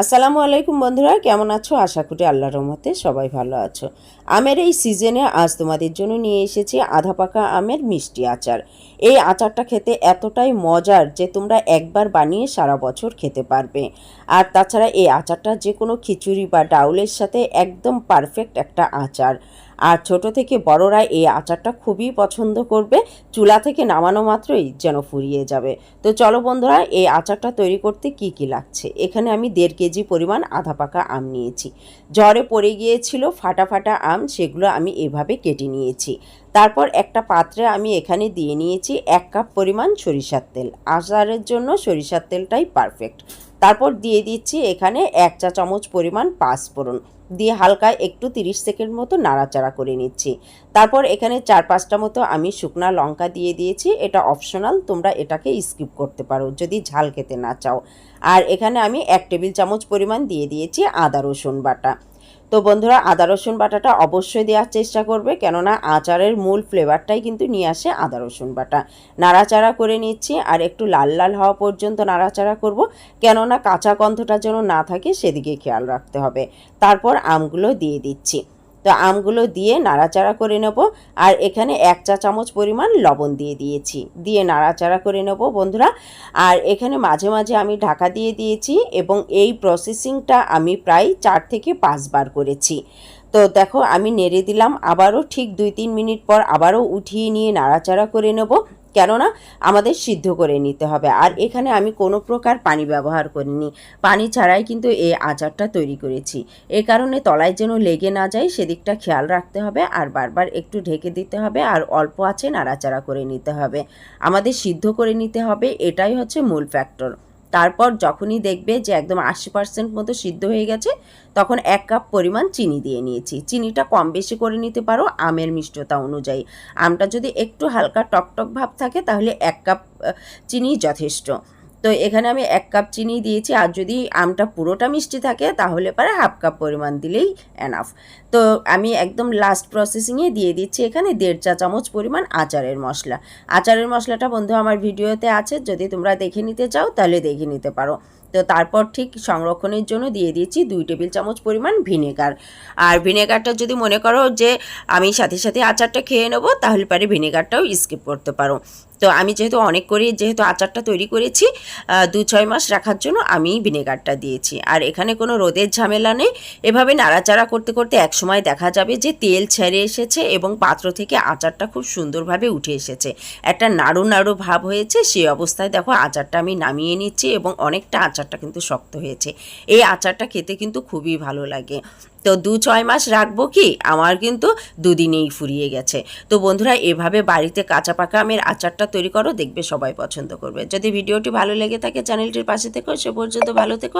আসসালামু আলাইকুম বন্ধুরা, কেমন আছো? আশা করি আল্লাহর রহমতে সবাই ভালো আছো। আমের এই সিজনে আজ তোমাদের জন্য নিয়ে এসেছি আধা পাকা আমের মিষ্টি আচার। এই আচারটা খেতে এতটাই মজার যে তোমরা একবার বানিয়ে সারা বছর খেতে পারবে। আর তাছাড়া এই আচারটা যে কোনো খিচুড়ি বা ডাউলের সাথে একদম পারফেক্ট একটা আচার। আর ছোট থেকে বড়রা এই আচারটা খুবই পছন্দ করবে। চুলা থেকে নামানো মাত্রই যেন ফুরিয়ে যাবে। তো চলো বন্ধুরা, এই আচারটা তৈরি করতে কি কি লাগছে? এখানে আমি দেড় কেজি পরিমাণ আধা পাকা আম নিয়েছি। জ্বরে পড়ে গিয়েছিল ফাটা ফাটা আম, সেগুলো আমি এভাবে কেটে নিয়েছি। তারপর একটা পাত্রে আমি এখানে দিয়ে নিয়েছি এক কাপ পরিমাণ সরিষার তেল। আচারের জন্য সরিষার তেলটাই পারফেক্ট তারপর দিয়ে দিচ্ছি এখানে এক চা চামচ পরিমাণ পাঁচফোড়ন দিয়ে হালকা একটু 30 সেকেন্ড মতো নাড়াচাড়া করে নিচ্ছি। তারপর এখানে চার পাঁচটা মতো আমি শুকনা লঙ্কা দিয়ে দিয়েছি। এটা অপশনাল, তোমরা এটাকে স্কিপ করতে পারো যদি ঝাল খেতে না চাও। আর এখানে আমি এক টেবিল চামচ পরিমাণ দিয়ে দিয়েছি আদা রসুন বাটা। তো বন্ধুরা, আদা, রসুন বাটাটা অবশ্যই দেওয়ার চেষ্টা করবে, কেননা আচারের মূল ফ্লেভারটাই কিন্তু নিয়ে আসে আদা, রসুন বাটা। নাড়াচাড়া করে নিচ্ছি, আর একটু লাল লাল হওয়া পর্যন্ত নাড়াচাড়া করব, কেননা কাঁচা গন্ধটা যেন না থাকে সেদিকে খেয়াল রাখতে হবে। তারপর আমগুলো দিয়ে দিচ্ছি। তো আমগুলো দিয়ে নাড়াচাড়া করে নেব। আর এখানে এক চা চামচ পরিমাণ লবণ দিয়ে দিয়েছি। দিয়ে নাড়াচাড়া করে নেব বন্ধুরা। আর এখানে মাঝে মাঝে আমি ঢাকা দিয়ে দিয়েছি এবং এই প্রসেসিংটা আমি প্রায় চার থেকে পাঁচবার করেছি। তো দেখো আমি নেড়ে দিলাম। আবারও ঠিক দুই তিন মিনিট পর আবারও উঠিয়ে নিয়ে নাড়াচাড়া করে নেব। কেননা আমাদের সিদ্ধ করে নিতে হবে। আর এখানে আমি কোনো প্রকার পানি ব্যবহার করিনি। পানি ছাড়াই কিন্তু এই আচারটা তৈরি করেছি। এ কারণে তলায় যেন লেগে না যায় সেদিকটা খেয়াল রাখতে হবে আর বারবার একটু ঢেকে দিতে হবে আর অল্প আছে নাড়াচাড়া করে নিতে হবে। আমাদের সিদ্ধ করে নিতে হবে, এটাই হচ্ছে মূল ফ্যাক্টর তারপর যখনই দেখবে যে একদম আশি পার্সেন্ট মতো সিদ্ধ হয়ে গেছে, তখন এক কাপ পরিমাণ চিনি দিয়ে নিয়েছি। চিনিটা কম বেশি করে নিতে পারো আমের মিষ্টতা অনুযায়ী। আমটা যদি একটু হালকা টকটক ভাব থাকে, তাহলে এক কাপ চিনি যথেষ্ট। তো এখানে আমি এক কাপ চিনি দিয়েছি, আর যদি আমটা পুরোটা মিষ্টি থাকে, তাহলে পারে হাফ কাপ পরিমাণ দিলেই এনাফ তো আমি একদম লাস্ট প্রসেসিংয়ে দিয়ে দিচ্ছি এখানে দেড় চা চামচ পরিমাণ আচারের মশলা। আচারের মশলাটা বন্ধু আমার ভিডিওতে আছে, যদি তোমরা দেখে নিতে চাও, তাহলে দেখে নিতে পারো। তো তারপর ঠিক সংরক্ষণের জন্য দিয়ে দিয়েছি দুই টেবিল চামচ পরিমাণ ভিনেগার। আর ভিনেগারটা যদি মনে করো যে আমি সাথে সাথে আচারটা খেয়ে নেব, তাহলে পারে ভিনেগারটাও স্কিপ করতে পারো। তো আমি যেহেতু অনেক করে যেহেতু আচারটা তৈরি করেছি দু ছয় মাস রাখার জন্য আমি ভিনেগারটা দিয়েছি। আর এখানে কোনো রোদের ঝামেলা নেই। এভাবে নাড়াচাড়া করতে করতে একসময় দেখা যাবে যে তেল ছেড়ে এসেছে এবং পাত্র থেকে আচারটা খুব সুন্দরভাবে উঠে এসেছে। একটা নাড়ু নাড়ু ভাব হয়েছে সেই অবস্থায় দেখো আচারটা আমি নামিয়ে নিচ্ছি এবং অনেকটা আচারটা কিন্তু শক্ত হয়েছে। এই আচারটা খেতে কিন্তু খুবই ভালো লাগে। তো দু ছয় মাস রাখব কি? আমার কিন্তু দুদিনেই ফুরিয়ে গেছে। তো বন্ধুরা, এভাবে বাড়িতে কাঁচা পাকা আমের আচারটা তৈরি করো, দেখবে সবাই পছন্দ করবে। যদি ভিডিওটি ভালো লেগে থাকে, চ্যানেলটির পাশে থেকো সে পর্যন্ত ভালো থেকো।